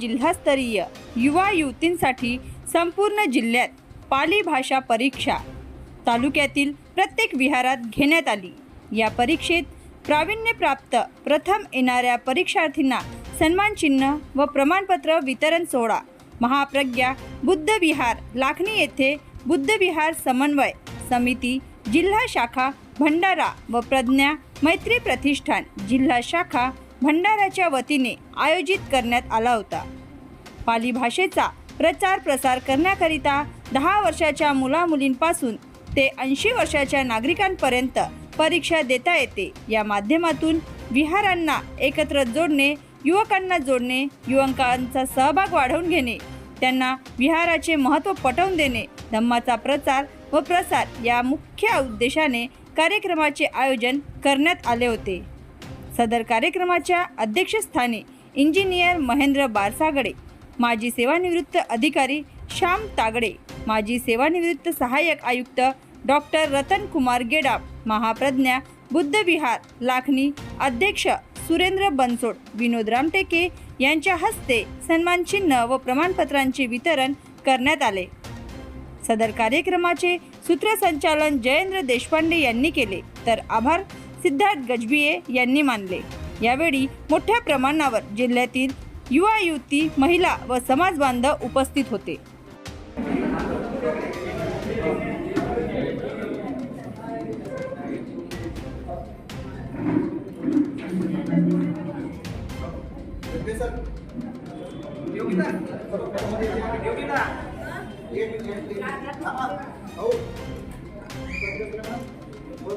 जिल्हास्तरीय युवा युवतींसाठी संपूर्ण जिल्ह्यात पाली भाषा परीक्षा तालुक्यातील प्रत्येक विहारात घेण्यात आली. या परीक्षेत प्रावीण्यप्राप्त प्रथम येणाऱ्या परीक्षार्थींना सन्मानचिन्ह व प्रमाणपत्र वितरण सोहळा. महाप्रज्ञा बुद्ध विहार लाखणी येथे बुद्धविहार समन्वय समिती जिल्हा शाखा भंडारा व प्रज्ञा मैत्री प्रतिष्ठान जिल्हा शाखा भंडाराच्या वतीने आयोजित करण्यात आला होता. पाली भाषेचा प्रचार प्रसार करण्याकरिता दहा वर्षाच्या मुलामुलींपासून ते ऐंशी वर्षाच्या नागरिकांपर्यंत परीक्षा देता येते. या माध्यमातून विहारांना एकत्र जोडणे युवकांना जोडणे युवकांचा सहभाग वाढवून घेणे त्यांना विहाराचे महत्त्व पटवून देणे धम्माचा प्रचार व प्रसार या मुख्य उद्देशाने कार्यक्रमाचे आयोजन करण्यात आले होते. सदर कार्यक्रमाच्या अध्यक्षस्थानी इंजिनियर महेंद्र बारसागडे माजी सेवानिवृत्त अधिकारी श्याम तागडे माजी सेवानिवृत्त सहाय्यक आयुक्त डॉक्टर रतन कुमार गेडाप महाप्रज्ञा बुद्ध विहार लाखनी अध्यक्ष सुरेंद्र बनसोड विनोद रामटेके यांच्या हस्ते सन्मान चिन्ह व प्रमाणपत्रांचे वितरण करण्यात आले. सदर कार्यक्रमाचे सूत्रसंचालन जयेंद्र देशपांडे यांनी केले. तर आभार. सिद्धार्थ गजबिये यांनी मानले. यावेळी मोठ्या प्रमाणावर जिल्ह्यातील युवा युवती महिला व समाज बांधव उपस्थित होते.